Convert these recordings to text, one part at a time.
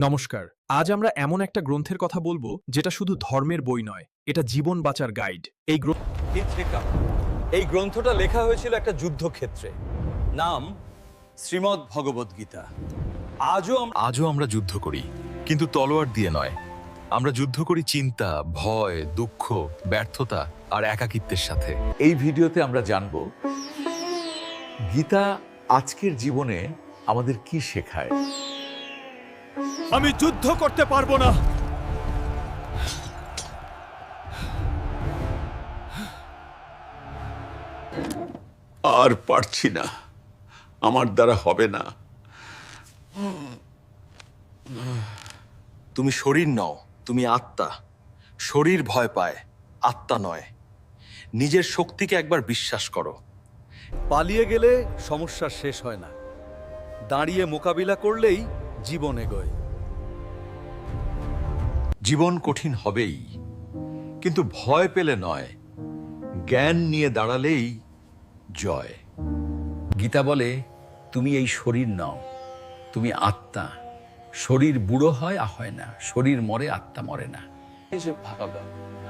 নমস্কার। আজ আমরা এমন একটা গ্রন্থের কথা বলব যেটা শুধু ধর্মের বই নয় এটা জীবন বাঁচার গাইড। এই এই গ্রন্থটা লেখা হয়েছিল একটা যুদ্ধক্ষেত্রে। নাম শ্রীমদ্ ভগবদ গীতা। আজও আজও আমরা যুদ্ধ করি কিন্তু তলোয়ার দিয়ে নয়। আমরা যুদ্ধ করি চিন্তা ভয় দুঃখ ব্যর্থতা আর একাকিত্বের সাথে। এই ভিডিওতে আমরা জানব গীতা আজকের জীবনে আমাদের কি শেখায়? আমি যুদ্ধ করতে পারব না। আর পারছি না। আমার দ্বারা হবে না। তুমি শরীর নও তুমি আত্মা। শরীর ভয় পায় আত্মা নয়। নিজের শক্তিকে একবার বিশ্বাস করো। পালিয়ে গেলে সমস্যা শেষ হয় না। দাঁড়িয়ে মোকাবিলা করলেই জীবন এগোয়। জীবন কঠিন হবেই কিন্তু ভয় পেলে নয় জ্ঞান নিয়ে দাঁড়ালেই জয়। গীতা বলে তুমি এই শরীর নও তুমি আত্মা শরীর বুড়ো হয় আর হয় না শরীর মরে আত্মা মরে না। এই যে ভাবা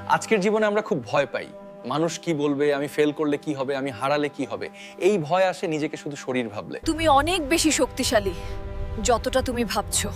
আজকের জীবনে আমরা খুব ভয় পাই। মানুষ কি বলবে আমি ফেল করলে কি হবে আমি হারালে কি হবে? এই ভয় আসে নিজেকে শুধু শরীর ভাবলে। তুমি অনেক বেশি শক্তিশালী। যতটা তুমি ভাবছ।